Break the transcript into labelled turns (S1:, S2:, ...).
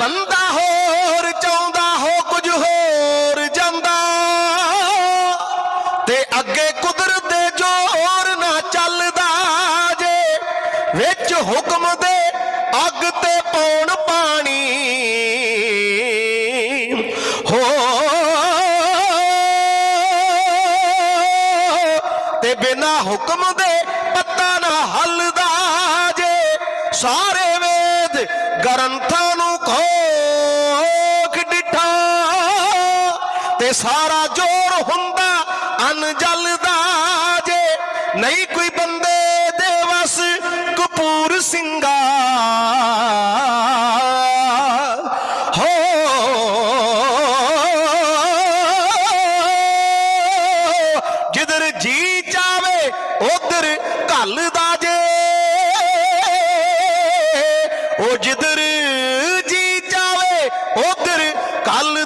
S1: ਬੰਦਾ ਹੋਰ, ਚਾਹੁੰਦਾ ਹੋ ਕੁਝ ਹੋਰ, ਜਾਂਦਾ ਤੇ ਅੱਗੇ ਕੁਦਰਤ ਦੇ ਜੋਰ ਨਾ ਚੱਲਦਾ ਜੇ, ਵਿੱਚ ਹੁਕਮ ਦੇ ਅੱਗ ਤੇ ਪਾਉਣ ਪਾਣੀ। ਹੋ ਤੇ ਬਿਨਾ ਹੁਕਮ ਦੇ ਪੱਤਾ ਨਾ ਹੱਲਦਾ ਜੇ, ਸਾਰੇ ਵੇਦ ਗ੍ਰੰਥਾਂ ਨੂੰ ਖੋਖ ਡਿਠਾ। ਤੇ ਸਾਰਾ ਜੋਰ ਹੁੰਦਾ ਅਨਜਲ ਦਾ ਜੇ। ਨਹੀਂ ਕੋਈ ਬੰਦੇ ਦੇ ਵਸ ਕਪੂਰ ਸਿੰਘਾ ਜਿੱਧਰ ਜੀ ਚਾਵੇ, ਉਧਰ ਘੱਲ ਦਾ ਉਹ ਜਿੱਧਰ ਜੀ ਜਾਵੇ ਉਧਰ ਕੱਲ